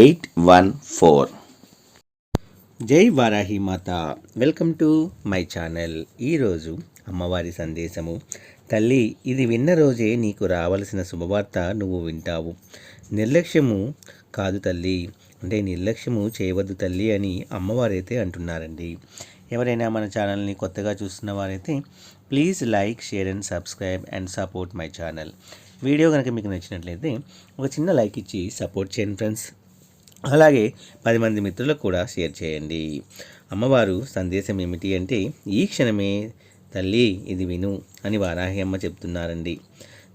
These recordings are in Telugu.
eight one four. జై వారాహి మాత. Welcome to my channel. ఈరోజు అమ్మవారి సందేశము. తల్లి ఇది విన్న రోజే నీకు రావలసిన శుభవార్త నువ్వు వింటావు. నిర్లక్ష్యము కాదు తల్లి. అంటే నిర్లక్ష్యము చేయవద్దు తల్లి అని అమ్మవారైతే అంటున్నారండి. ఎవరైనా మన ఛానల్ని కొత్తగా చూస్తున్న వారైతే please like share and subscribe and support my channel. Video కనుక మీకు నచ్చినట్లయితే ఒక చిన్న లైక్ ఇచ్చి సపోర్ట్ చేయండి ఫ్రెండ్స్. అలాగే పది మంది మిత్రులకు కూడా షేర్ చేయండి. అమ్మవారు సందేశం ఏమిటి అంటే ఈ క్షణమే తల్లి ఇది విను అని వారాహి అమ్మ చెప్తున్నారండి.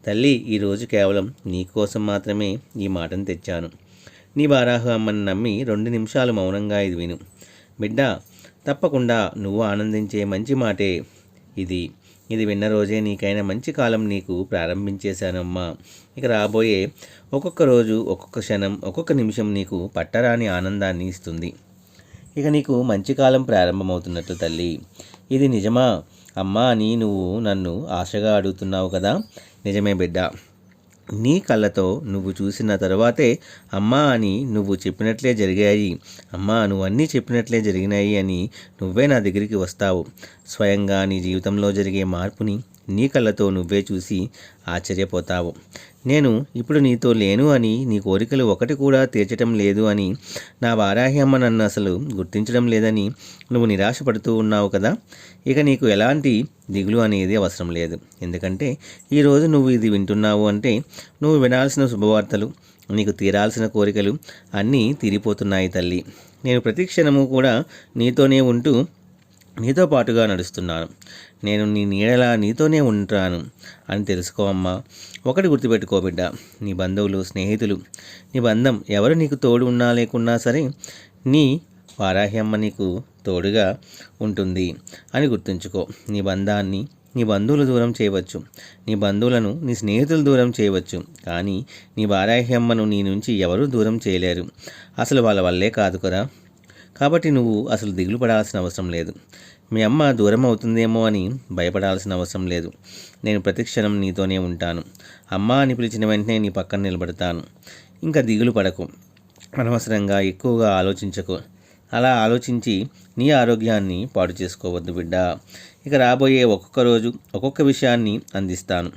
తల్లి ఈరోజు కేవలం నీకోసం మాత్రమే ఈ మాటను తెచ్చాను. నీ వారాహు అమ్మని నమ్మి రెండు నిమిషాలు మౌనంగా ఇది విను. బిడ్డ తప్పకుండా నువ్వు ఆనందించే మంచి మాటే ఇది. ఇది విన్న రోజే నీకైనా మంచి కాలం నీకు ప్రారంభించేశానమ్మా. ఇక రాబోయే ఒక్కొక్క రోజు ఒక్కొక్క క్షణం ఒక్కొక్క నిమిషం నీకు పట్టరాని ఆనందాన్ని ఇస్తుంది. ఇక నీకు మంచి కాలం ప్రారంభమవుతున్నట్లు తల్లి. ఇది నిజమా? అమ్మా అని నువ్వు నన్ను ఆశగా అడుగుతున్నావు కదా? నిజమే బిడ్డ. నీ కళ్ళతో నువ్వు చూసిన తర్వాతే అమ్మా అని నువ్వు చెప్పినట్లే జరిగాయి. అమ్మా నువ్వు అన్నీ చెప్పినట్లే జరిగినాయి అని నువ్వే నా దగ్గరికి వస్తావు. స్వయంగా నీ జీవితంలో జరిగే మార్పుని నీ కళ్ళతో నువ్వే చూసి ఆశ్చర్యపోతావు. నేను ఇప్పుడు నీతో లేను అని నీ కోరికలు ఒకటి కూడా తీర్చటం లేదు అని నా వారాహ్యమ్మ నన్ను అసలు గుర్తించడం లేదని నువ్వు నిరాశపడుతూ ఉన్నావు కదా? ఇక నీకు ఎలాంటి దిగులు అనేది అవసరం లేదు. ఎందుకంటే ఈరోజు నువ్వు ఇది వింటున్నావు అంటే నువ్వు వినాల్సిన శుభవార్తలు నీకు తీరాల్సిన కోరికలు అన్నీ తీరిపోతున్నాయి తల్లి. నేను ప్రతి క్షణము కూడా నీతోనే ఉంటూ నీతో పాటుగా నడుస్తున్నాను. నేను నీ నీడలా నీతోనే ఉంటాను అని తెలుసుకో అమ్మా. ఒకటి గుర్తుపెట్టుకో బిడ్డ. నీ బంధువులు స్నేహితులు నీ బంధం ఎవరు నీకు తోడు ఉన్నా లేకున్నా సరే నీ వారాహ్యమ్మ నీకు తోడుగా ఉంటుంది అని గుర్తుంచుకో. నీ బంధాన్ని నీ బంధువులు దూరం చేయవచ్చు. నీ బంధువులను నీ స్నేహితులు దూరం చేయవచ్చు. కానీ నీ వారాహ్యమ్మను నీ నుంచి ఎవరూ దూరం చేయలేరు. అసలు వాళ్ళ వల్లే కాదు కదా. కాబట్టి నువ్వు అసలు దిగులు పడాల్సిన అవసరం లేదు. మీ అమ్మ దూరం అవుతుందేమో అని భయపడాల్సిన అవసరం లేదు. నేను ప్రతి క్షణం నీతోనే ఉంటాను. అమ్మ అని పిలిచిన వెంటనే నీ పక్కన నిలబడతాను. ఇంకా దిగులు పడకు. అనవసరంగా ఎక్కువగా ఆలోచించకు. అలా ఆలోచించి నీ ఆరోగ్యాన్ని పాడు చేసుకోవద్దు బిడ్డ. ఇక రాబోయే ఒక్కొక్క రోజు ఒక్కొక్క విషయాన్ని అందిస్తాను.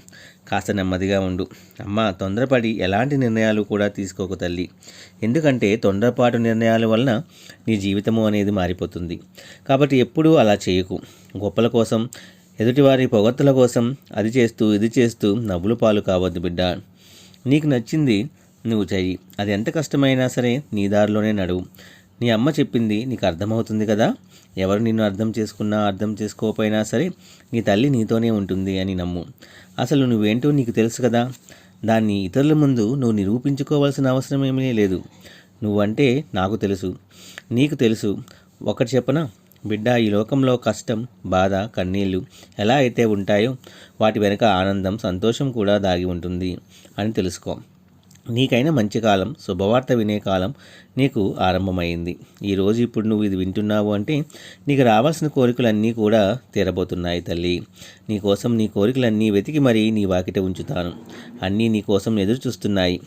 కాస్త నెమ్మదిగా ఉండు. అమ్మ తొందరపడి ఎలాంటి నిర్ణయాలు కూడా తీసుకోకు తల్లి. ఎందుకంటే తొందరపాటు నిర్ణయాల వలన నీ జీవితము అనేది మారిపోతుంది. కాబట్టి ఎప్పుడూ అలా చేయకు. గొప్పల కోసం ఎదుటివారి పొగత్తుల కోసం అది చేస్తూ ఇది చేస్తూ నవ్వులు పాలు కావద్దు బిడ్డ. నీకు నచ్చింది నువ్వు చెయ్యి. అది ఎంత కష్టమైనా సరే నీ దారిలోనే నడువు. నీ అమ్మ చెప్పింది నీకు అర్థమవుతుంది కదా? ఎవరు నిన్ను అర్థం చేసుకున్నా అర్థం చేసుకోకపోయినా సరే నీ తల్లి నీతోనే ఉంటుంది అని నమ్ము. అసలు నువ్వేంటో నీకు తెలుసు కదా? దాన్ని ఇతరుల ముందు నువ్వు నిరూపించుకోవాల్సిన అవసరం ఏమీ లేదు. నువ్వంటే నాకు తెలుసు. నీకు తెలుసు. ఒకటి చెప్పనా? బిడ్డ ఈ లోకంలో కష్టం బాధ కన్నీళ్ళు ఎలా అయితే ఉంటాయో వాటి వెనుక ఆనందం సంతోషం కూడా దాగి ఉంటుంది అని తెలుసుకో. నీకైనా మంచి కాలం శుభవార్త వినే కాలం నీకు ఆరంభమైంది. ఈరోజు ఇప్పుడు నువ్వు ఇది వింటున్నావు అంటే నీకు రావాల్సిన కోరికలన్నీ కూడా తీరబోతున్నాయి తల్లి. నీకోసం నీ కోరికలన్నీ వెతికి మరీ నీ వాకిట ఉంచుతాను. అన్నీ నీకోసం ఎదురు చూస్తున్నాయి.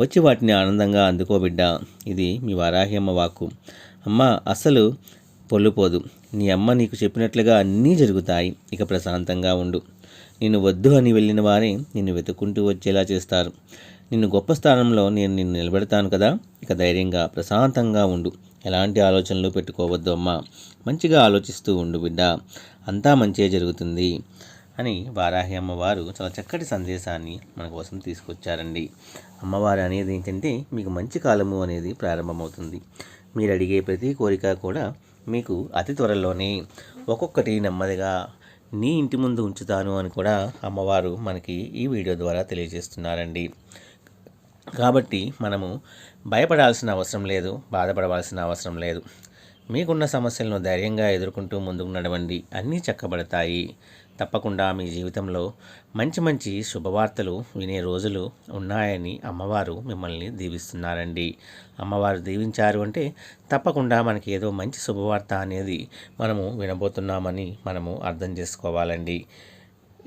వచ్చి వాటిని ఆనందంగా అందుకోబిడ్డా ఇది మీ వారాహ్యమ్మ వాక్కు. అమ్మ అసలు పొల్లుపోదు. నీ అమ్మ నీకు చెప్పినట్లుగా అన్నీ జరుగుతాయి. ఇక ప్రశాంతంగా ఉండు. నిన్ను వద్దు అని వెళ్ళిన వారే నిన్ను వెతుక్కుంటూ వచ్చేలా చేస్తారు. నిన్ను గొప్ప స్థానంలో నేను నిన్ను నిలబెడతాను కదా. ఇక ధైర్యంగా ప్రశాంతంగా ఉండు. ఎలాంటి ఆలోచనలు పెట్టుకోవద్దు అమ్మా. మంచిగా ఆలోచిస్తూ ఉండు బిడ్డ. అంతా మంచిగా జరుగుతుంది అని వారాహి అమ్మవారు చాలా చక్కటి సందేశాన్ని మన కోసం తీసుకొచ్చారండి. అమ్మవారు అనేది ఏంటంటే మీకు మంచి కాలము అనేది ప్రారంభమవుతుంది. మీరు అడిగే ప్రతి కోరిక కూడా మీకు అతి త్వరలోనే ఒక్కొక్కటి నెమ్మదిగా నీ ఇంటి ముందు ఉంచుతాను అని కూడా అమ్మవారు మనకి ఈ వీడియో ద్వారా తెలియజేస్తున్నారండి. కాబట్టి మనము భయపడాల్సిన అవసరం లేదు బాధపడవలసిన అవసరం లేదు. మీకున్న సమస్యలను ధైర్యంగా ఎదుర్కొంటూ ముందుకు నడవండి. అన్నీ చక్కబడతాయి. తప్పకుండా మీ జీవితంలో మంచి మంచి శుభవార్తలు వినే రోజులు ఉన్నాయని అమ్మవారు మిమ్మల్ని దీవిస్తున్నారండి. అమ్మవారు దీవించారు అంటే తప్పకుండా మనకి ఏదో మంచి శుభవార్త అనేది మనము వినబోతున్నామని మనము అర్థం చేసుకోవాలండి.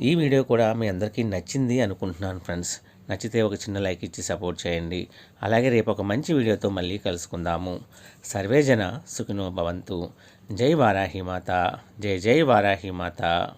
ఈ వీడియో కూడా మీ అందరికీ నచ్చింది అనుకుంటున్నాను ఫ్రెండ్స్. నచ్చితే ఒక చిన్న లైక్ ఇచ్చి సపోర్ట్ చేయండి. అలాగే రేపు ఒక మంచి వీడియోతో మళ్ళీ కలుసుకుందాము. సర్వేజన సుఖినో భవంతు. జై వారాహి మాత. జై జై వారాహి మాత.